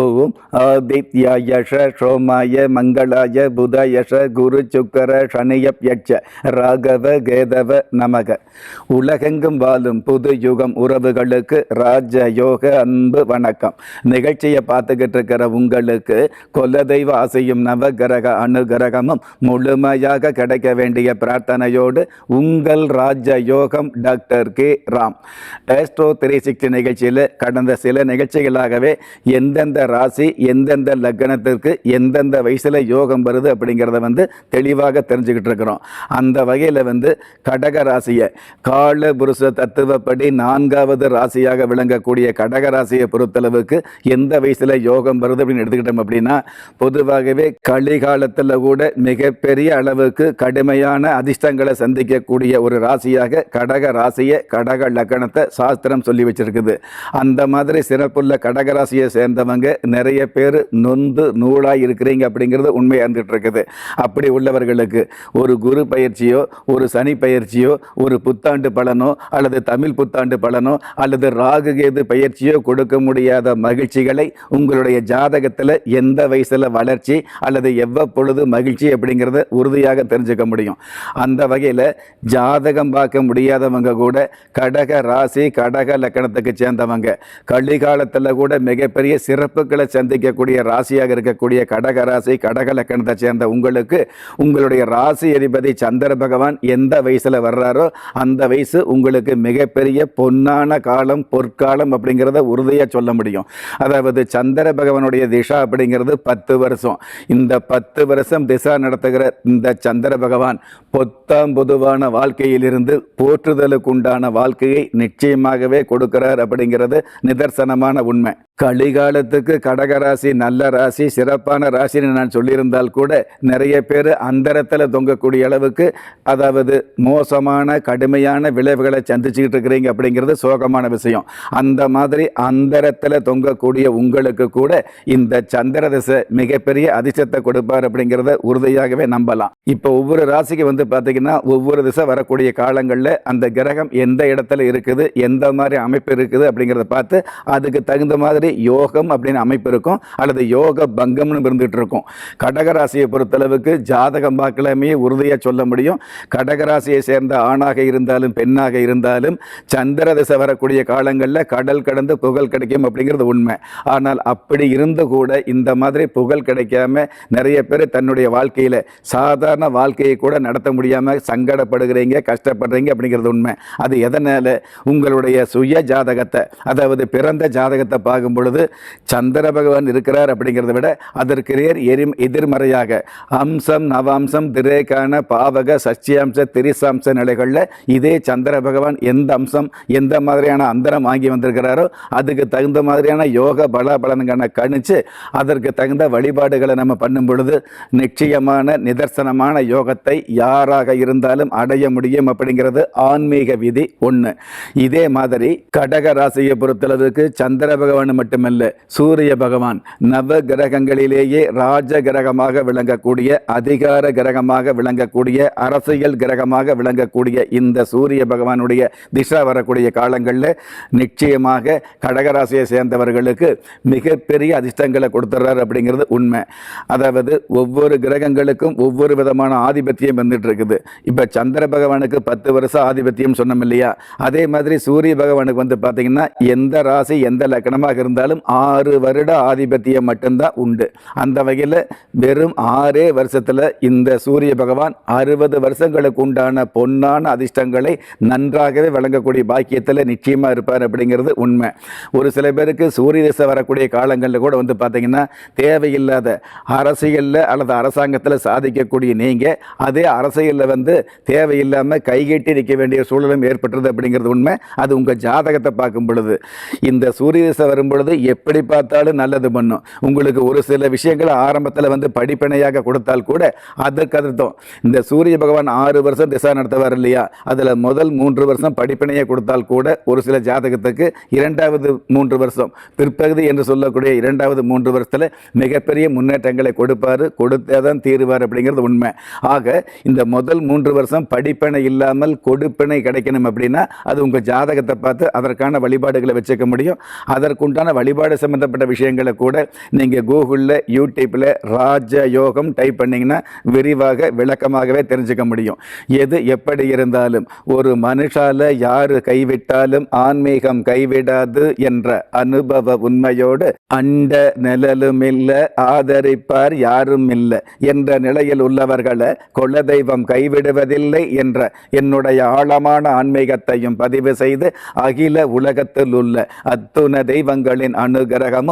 ஓம் ஆதித்யாய சோமாய மங்களாய புதயஷ குரு சுக்கர சனியப்யட்ச ராகவ கேதவ நமக. உலகெங்கும் வாழும் புது யுகம் உறவுகளுக்கு ராஜ யோக அன்பு வணக்கம். நிகழ்ச்சியை பார்த்துக்கிட்டு இருக்கிற உங்களுக்கு கொலதெய்வ ஆசையும் நவகிரக அனுகிரகமும் முழுமையாக கிடைக்க வேண்டிய பிரார்த்தனையோடு உங்கள் ராஜ யோகம் doctor K. Ram. Astro three sixty நிகழ்ச்சியில் கடந்த சில நிகழ்ச்சிகளாகவே எந்தெந்த ராசி எந்தெந்த லக்னத்திற்கு எந்தெந்த வயசில் யோகம் வருது அப்படிங்கிறத வந்து தெளிவாக தெரிஞ்சுக்கிட்டு இருக்கிறோம். அந்த வகையில் வந்து கடக ராசியை கால புருஷ தத்துவப்படி நான்காவது ராசியாக விளங்கக்கூடிய கடக ராசியை பொறுத்தளவுக்கு எந்த வயசில் யோகம் வருது அப்படின்னு எடுத்துக்கிட்டோம் அப்படின்னா பொதுவாகவே களிகாலத்தில் கூட மிகப்பெரிய அளவுக்கு கடுமையான அதிர்ஷ்டங்களை சந்திக்கக்கூடிய ஒரு ராசியாக கடக ராசியை கடக லக்கணத்தை சாஸ்திரம் சொல்லி வச்சிருக்குது. அந்த மாதிரி சிறப்புள்ள கடக ராசியை சேர்ந்தவங்க நிறைய பேர் நொந்து நூலாக இருக்கிறீங்க அப்படிங்கிறது உண்மையாக இருக்குது அப்படி உள்ளவர்களுக்கு ஒரு குரு பயிற்சியோ ஒரு சனி பயிற்சியோ ஒரு புத்தாண்டு பலனோ அல்லது தமிழ் புத்தாண்டு பலனோ அல்லது ராகு கேது பயிற்சியோ கொடுக்க முடியாத மகிழ்ச்சிகளை உங்களுடைய ஜாதகத்தில் எந்த வயசில் வளர்ச்சி அல்லது எவ்வப்பொழுது மகிழ்ச்சி அப்படிங்கிறத உறுதியாக தெரிஞ்சுக்க முடியும். அந்த வகையில் ஜாதகம் பார்க்க முடியாதவங்க கூட கடக ராசி கடக லக்கணத்துக்கு சேர்ந்தவங்க. கலிகாலத்தில் கூட மிகப்பெரிய சிறப்பு வாய்ப்புகளை சந்திக்கக்கூடிய ராசியாக இருக்கக்கூடிய கடக ராசி கடக லக்கணத்தை சேர்ந்த உங்களுக்கு உங்களுடைய ராசி அதிபதி சந்திர பகவான் எந்த வயசில் வர்றாரோ அந்த வயசு உங்களுக்கு மிகப்பெரிய பொன்னான காலம் பொற்காலம் அப்படிங்கிறத உறுதியாக சொல்ல முடியும். அதாவது சந்திர பகவானுடைய திசா அப்படிங்கிறது பத்து வருஷம். இந்த பத்து வருஷம் திசா நடத்துகிற இந்த சந்திர பகவான் பொத்தாம் பொதுவான வாழ்க்கையிலிருந்து போற்றுதலுக்கு உண்டான வாழ்க்கையை நிச்சயமாகவே கொடுக்கிறார் அப்படிங்கிறது நிதர்சனமான உண்மை. உங்களுக்கு கடகராசி நல்ல ராசி சிறப்பான ராசின்னு நான் சொல்லியிருந்தால் கூட நிறைய பேர் அந்தரத்தில் தொங்கக்கூடிய அளவுக்கு அதாவது மோசமான கடுமையான விளைவுகளை சந்திச்சுக்கிட்டு இருக்கிறீங்க அப்படிங்கிறது சோகமான விஷயம். அந்த மாதிரி அந்தரத்தில் தொங்கக்கூடிய உங்களுக்கு கூட இந்த சந்திர திசை மிகப்பெரிய அதிர்ஷ்டத்தை கொடுப்பார் அப்படிங்கிறத உறுதியாகவே நம்பலாம். இப்போ ஒவ்வொரு ராசிக்கு வந்து பார்த்தீங்கன்னா ஒவ்வொரு திசை வரக்கூடிய காலங்களில் அந்த கிரகம் எந்த இடத்துல இருக்குது எந்த மாதிரி அமைப்பு இருக்குது அப்படிங்கிறத பார்த்து அதுக்கு தகுந்த மாதிரி யோகம் அப்படின்னு அப்படின்னு அமைப்பு இருக்கும் அல்லது யோக பங்கம்னு இருந்துகிட்டு இருக்கும் கடகராசியை பொறுத்தளவுக்கு ஜாதகம் பார்க்கலாமே உறுதியாக சொல்ல முடியும். கடகராசியை சேர்ந்த ஆணாக இருந்தாலும் பெண்ணாக இருந்தாலும் சந்திர திசை வரக்கூடிய காலங்களில் கடல் கடந்து புகழ் கிடைக்கும் அப்படிங்கிறது உண்மை. ஆனால் அப்படி இருந்து கூட இந்த மாதிரி புகழ் கிடைக்காம நிறைய பேர் தன்னுடைய வாழ்க்கையில் சாதாரண வாழ்க்கையை கூட நடத்த முடியாமல் சங்கடப்படுகிறீங்க கஷ்டப்படுறீங்க அப்படிங்கிறது உண்மை. அது எதனால்? உங்களுடைய சுய ஜாதகத்தை அதாவது பிறந்த ஜாதகத்தை பார்க்கும் பொழுது சந்திர பகவான் இருக்கிறார் அப்படிங்கிறத விட அதற்கு நேர் எரி எதிர்மறையாக. அம்சம் நவாம்சம் திரேகான பாவக சச்சியாம்ச திரிசாம்ச நிலைகளில் இதே சந்திர பகவான் எந்த அம்சம் எந்த மாதிரியான அந்தரம் வாங்கி வந்திருக்கிறாரோ அதுக்கு தகுந்த மாதிரியான யோக பலாபலன்களை கணிச்சு அதற்கு தகுந்த வழிபாடுகளை நம்ம பண்ணும் பொழுது நிச்சயமான நிதர்சனமான யோகத்தை யாராக இருந்தாலும் அடைய முடியும் அப்படிங்கிறது ஆன்மீக விதி ஒன்று இதே மாதிரி கடக ராசியை பொறுத்தளவுக்கு சந்திர பகவான் மட்டுமல்ல சூரிய சூரிய பகவான் நவ கிரகங்களிலேயே ராஜ கிரகமாக விளங்கக்கூடிய அதிகார கிரகமாக விளங்கக்கூடிய அரசியல் கிரகமாக விளங்கக்கூடிய இந்த சூரிய பகவானுடைய திசா வரக்கூடிய காலங்களில் நிச்சயமாக கடகராசியை சேர்ந்தவர்களுக்கு மிகப்பெரிய அதிர்ஷ்டங்களை கொடுத்துட்றாரு அப்படிங்கிறது உண்மை. அதாவது ஒவ்வொரு கிரகங்களுக்கும் ஒவ்வொரு விதமான ஆதிபத்தியம் வந்துட்டு இருக்குது இப்போ சந்திர பகவானுக்கு பத்து வருஷம் ஆதிபத்தியம் சொன்னோம் இல்லையா? அதே மாதிரி சூரிய பகவானுக்கு வந்து பார்த்தீங்கன்னா எந்த ராசி எந்த லக்கணமாக இருந்தாலும் ஆறு வருட ஆதிபத்தியம் மட்டும்தான் உண்டு. அந்த வகையில் வெறும் ஆறே வருஷத்தில் இந்த சூரிய பகவான் அறுபது வருஷங்களுக்கு உண்டான பொன்னான அதிர்ஷ்டங்களை நன்றாகவே வழங்கக்கூடிய பாக்கியத்தில் நிச்சயமாக இருப்பார் அப்படிங்கிறது உண்மை. ஒரு சில பேருக்கு சூரிய திசை வரக்கூடிய காலங்களில் கூட வந்து பார்த்தீங்கன்னா தேவையில்லாத அரசியலில் அல்லது அரசாங்கத்தில் சாதிக்கக்கூடிய நீங்கள் அதே அரசியலில் வந்து தேவையில்லாமல் கைகட்டி நிற்க வேண்டிய சூழலும் ஏற்பட்டுறது அப்படிங்கிறது உண்மை. அது உங்கள் ஜாதகத்தை பார்க்கும் பொழுது. இந்த சூரிய திசை வரும் பொழுது எப்படி பார்த்து கொடுத்தாலும் நல்லது பண்ணும். உங்களுக்கு ஒரு சில விஷயங்களை ஆரம்பத்தில் வந்து படிப்பினையாக கொடுத்தால் கூட அதற்கு அர்த்தம். இந்த சூரிய பகவான் ஆறு வருஷம் திசா நடத்துவார் இல்லையா? அதில் முதல் மூன்று வருஷம் படிப்பினையை கொடுத்தால் கூட ஒரு சில ஜாதகத்துக்கு இரண்டாவது மூன்று வருஷம் பிற்பகுதி என்று சொல்லக்கூடிய இரண்டாவது மூன்று வருஷத்தில் மிகப்பெரிய முன்னேற்றங்களை கொடுப்பார் கொடுத்தே தான் தீருவார் அப்படிங்கிறது உண்மை. ஆக இந்த முதல் மூன்று வருஷம் படிப்பினை இல்லாமல் கொடுப்பினை கிடைக்கணும் அப்படின்னா அது உங்கள் ஜாதகத்தை பார்த்து அதற்கான வழிபாடுகளை வச்சுக்க முடியும். அதற்குண்டான வழிபாடு சம்பந்தப்பட்ட விஷயங்களை கூட நீங்கள் கூகுளில் யூடியூப்பில் ராஜ யோகம் டைப் பண்ணிங்கன்னா விரிவாக விளக்கமாகவே தெரிஞ்சுக்க முடியும். எது எப்படி இருந்தாலும் ஒரு மனுஷால யாரு கைவிட்டாலும் ஆன்மீகம் கைவிடாது என்ற அனுபவ உண்மையோடு அண்ட நிழலும் இல்லை ஆதரிப்பார் யாரும் இல்லை என்ற நிலையில் உள்ளவர்களை குலதெய்வம் கைவிடுவதில்லை என்ற என்னுடைய ஆழமான ஆன்மீகத்தையும் பதிவு செய்து அகில உலகத்தில் உள்ள அத்துண தெய்வங்களின் அனுகிரகமும்